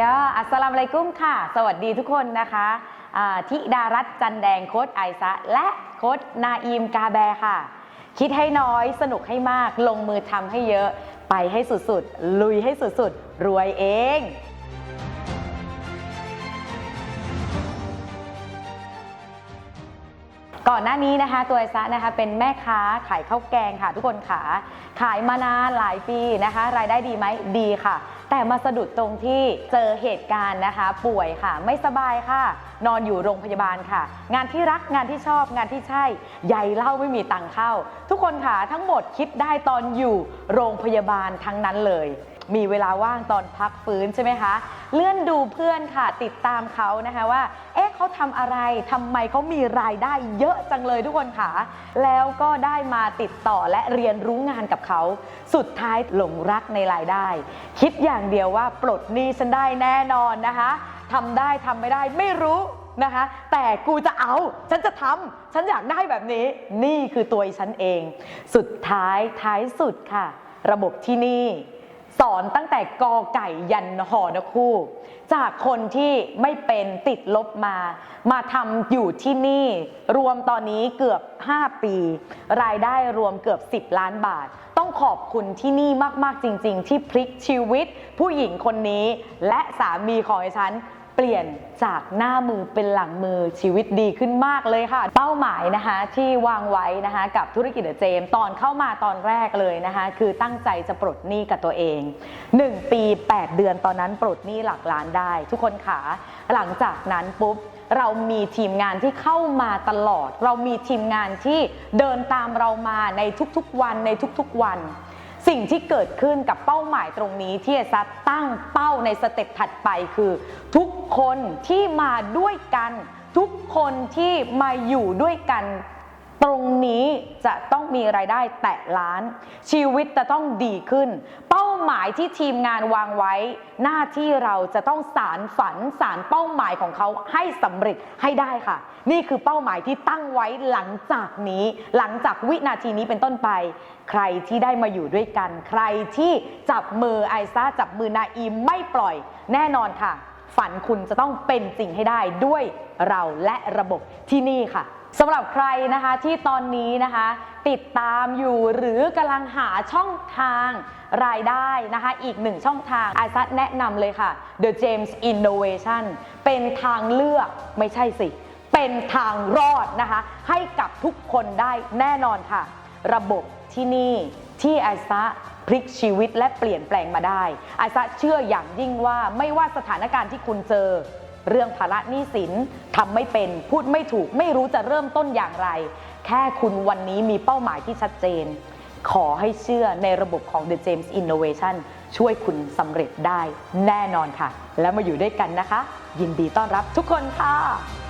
ยาอัสสลามุอะลัยกุ้มค่ะ สวัสดีทุกคนนะคะทิดารัตจันแดงโค้ดไอซะและโค้ดนาอีมกาแบค่ะ คิดให้น้อยสนุกให้มาก ลงมือทำให้เยอะ ไปให้สุดๆ ลุยให้สุดๆ รวยเอง ก่อนหน้านี้นะคะตัวไอซะนะคะเป็นแม่ค้าขายข้าวแกงค่ะ ทุกคนขาขายมานานหลายปีนะคะ รายได้ดีไหมดีค่ะ แต่มาสะดุดตรงที่เจอเหตุการณ์นะคะ ป่วยค่ะ ไม่สบายค่ะ นอนอยู่โรงพยาบาลค่ะ งานที่รักงานที่ชอบงานที่ใช่ใหญ่เล่าไม่มีตังค์เข้า ทุกคนค่ะทั้งหมดคิดได้ตอนอยู่โรงพยาบาลทั้งนั้นเลยมีเวลาว่างตอนพักฟื้นใช่ไหมคะ เลื่อนดูเพื่อนค่ะ ติดตามเขานะคะว่า เอ๊ เขาทำอะไรทำไมเขามีรายได้เยอะจังเลยทุกคนค่ะ แล้วก็ได้มาติดต่อและเรียนรู้งานกับเขา สุดท้ายหลงรักในรายได้ คิดอย่างเดียวว่าปลดหนี้ฉันได้แน่นอนนะคะทำได้ทำไม่ได้ไม่รู้นะคะ แต่กูจะเอา ฉันจะทำฉันอยากได้แบบนี้ นี่คือตัวฉันเอง สุดท้ายท้ายสุดค่ะ ระบบที่นี่ สอนตั้งแต่กอไก่ยันหอนะคู่ จากคนที่ไม่เป็นติดลบมา มาทำอยู่ที่นี่ รวมตอนนี้เกือบ 5 ปี รายได้รวมเกือบ 10 ล้านบาท ต้องขอบคุณที่นี่มาก ๆ จริง ๆ ที่พลิกชีวิต ผู้หญิงคนนี้และสามีของฉัน เปลี่ยนจากหน้ามือเป็นหลังมือชีวิตดีขึ้นมากเลยค่ะ เป้าหมายนะคะที่วางไว้นะคะ กับธุรกิจเจมส์ตอนเข้ามาตอนแรกเลยนะคะ คือตั้งใจจะปลดหนี้กับตัวเอง 1 ปี 8 เดือนตอนนั้นปลดหนี้หลักล้านได้ ทุกคนขาหลังจากนั้นปุ๊บเรามีทีมงานที่เข้ามาตลอด เรามีทีมงานที่เดินตามเรามาในทุกๆวันในทุกๆวัน สิ่งที่เกิดขึ้นกับเป้าหมายตรงนี้ที่เอซัตตั้งเป้าในสเต็ปถัดไปคือ ทุกคนที่มาด้วยกัน ทุกคนที่มาอยู่ด้วยกัน ตรงนี้จะต้องมีรายได้แตะล้าน ชีวิตจะต้องดีขึ้น เป้าหมายที่ทีมงานวางไว้ หน้าที่เราจะต้องสารฝันสารเป้าหมายของเขาให้สำเร็จให้ได้ค่ะ นี่คือเป้าหมายที่ตั้งไว้หลังจากนี้ หลังจากวินาทีนี้เป็นต้นไป ใครที่ได้มาอยู่ด้วยกัน ใครที่จับมือไอซ่าจับมือนาอีมไม่ปล่อยแน่นอนค่ะ ฝันคุณจะต้องเป็นจริงให้ได้ด้วยเราและระบบที่นี่ค่ะ สำหรับใครนะคะที่ตอนนี้นะคะ ติดตามอยู่หรือกำลังหาช่องทางรายได้นะคะ อีกหนึ่งช่องทางไอซัดแนะนำเลยค่ะ The James Innovation เป็นทางเลือกไม่ใช่สิ เป็นทางรอดนะคะ ให้กับทุกคนได้แน่นอนค่ะ ระบบที่นี่ที่ไอซะพลิกชีวิตและเปลี่ยนแปลงมาได้ไอซะเชื่ออย่างยิ่งว่าไม่ว่าสถานการณ์ที่คุณเจอ เรื่องภาระหนี้สินทำไม่เป็นพูดไม่ถูกไม่รู้จะเริ่มต้นอย่างไร แค่คุณวันนี้มีเป้าหมายที่ชัดเจน ขอให้เชื่อในระบบของ The James Innovation ช่วยคุณสำเร็จได้แน่นอนค่ะ แล้วมาอยู่ด้วยกันนะคะ ยินดีต้อนรับทุกคนค่ะ